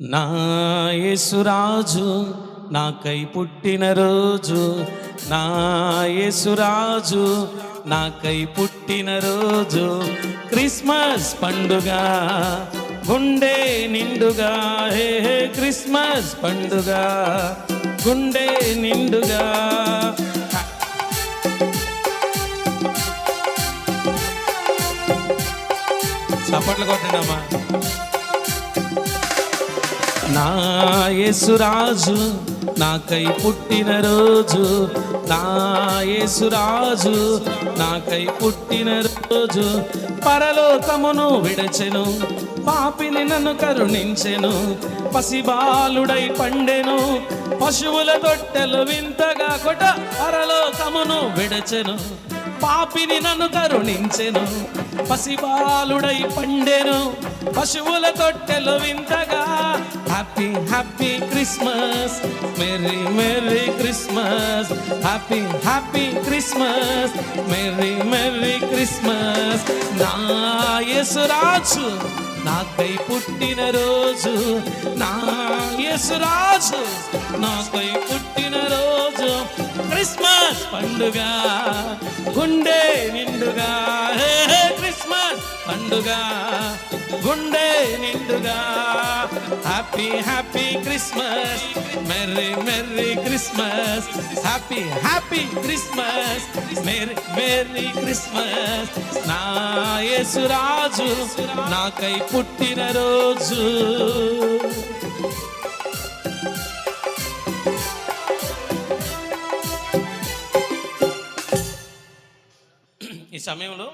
నా యేసురాజు నాకై పుట్టిన రోజు. నా యేసురాజు నాకై పుట్టిన రోజు. క్రిస్మస్ పండుగ గుండె నిండుగా. హే హే క్రిస్మస్ పండుగ గుండె నిండుగా. చప్పట్లు కొట్టండి అమ్మా నా యేసురాజు నాకై పుట్టిన రోజు. నా యేసురాజు నాకై పుట్టిన రోజు. పరలోకమును విడచెను పాపిని నన్ను కరుణించెను. పసిబాలుడై పండెను పశువుల తొట్టెలు వింతగా కొట పరలోకమును విడచెను. పాపిని నన్ను కరుణించెను పసిబాలుడై పండెను పశువుల తొట్టెలు వింతగా happy Christmas merry merry Christmas happy happy Christmas merry merry Christmas నా యేసురాజు నాకై పుట్టిన రోజు. నా యేసురాజు నాకై పుట్టిన రోజు. క్రిస్మస్ పండుగ గుండె నిండుగా. హే క్రిస్మస్ పండుగ గుండె నిండుగా. Happy happy Christmas merry merry Christmas happy happy Christmas merry merry Christmas నా యేసురాజు నాకై పుట్టిన రోజు. ఈ సమయంలో